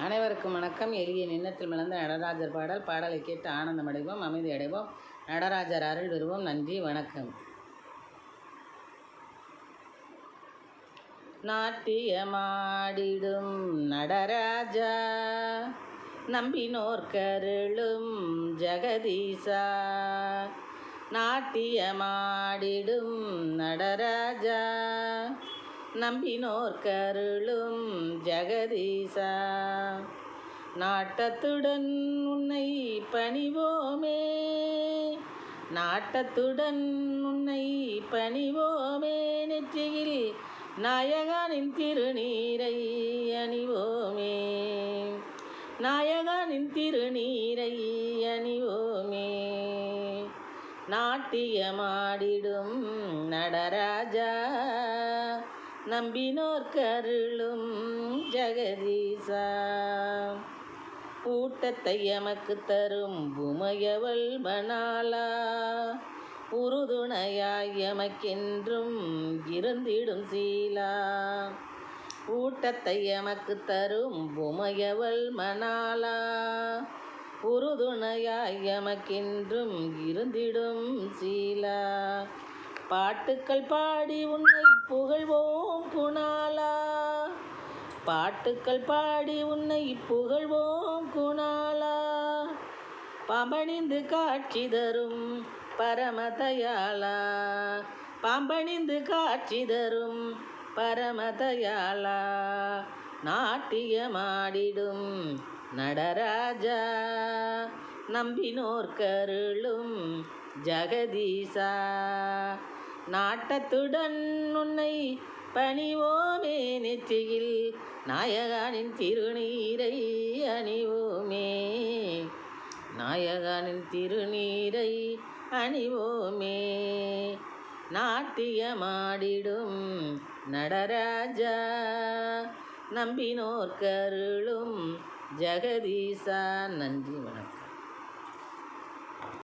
அனைவருக்கும் வணக்கம். எளிய நின்னத்தில் மலர்ந்த நடராஜர் பாடல். பாடலை கேட்டு ஆனந்தம் அடைவோம் அமைதி அடைவோம். நடராஜர் அருள் வருவோம் நன்றி வணக்கம். நாட்டியமாடிடும் நடராஜா நம்பினோர் கருளும் ஜெகதீசா. நாட்டியமாடிடும் நடராஜா நம்பினோர் கருளும் ஜெகதீசா. நாட்டத்துடன் உன்னை பணிவோமே. நாட்டத்துடன் உன்னை பணிவோமே. நெற்றியில் நாயகனின் திருநீரை அணிவோமே. நாயகனின் திருநீரை அணிவோமே. நாட்டியமாடிடும் நடராஜா. நம்பினோர் கருளும் ஜெகதீசா. ஊட்டத்தை எமக்கு தரும் உமையவள் மணாலா உறுதுணையாய் எமக்கென்றும் இருந்திடும் சீலா. ஊட்டத்தை எமக்கு தரும் உமையவள் மணாலா உறுதுணையாய் எமக்கென்றும் இருந்திடும் சீலா. பாட்டுக்கள் பாடி உன்னை புகழ்வோம் குணாலா. பாட்டுக்கள் பாடி உன்னை புகழ்வோம் குணாலா. பாம்பணிந்து காட்சி தரும் பரமதயாளா. பாம்பணிந்து காட்சி தரும் பரமதயாளா. நாட்டியமாடிடும் நடராஜா. நம்பினோர் கருளும் ஜெகதீசா. நாட்டத்துடன் உன்னை பணிவோமே நெற்றியில். நாயகானின் திருநீரை அணிவோமே. நாயகானின் திருநீரை அணிவோமே. நாட்டியமாடிடும் நடராஜா நம்பினோர் கருளும் ஜெகதீசா. நன்றி வணக்கம்.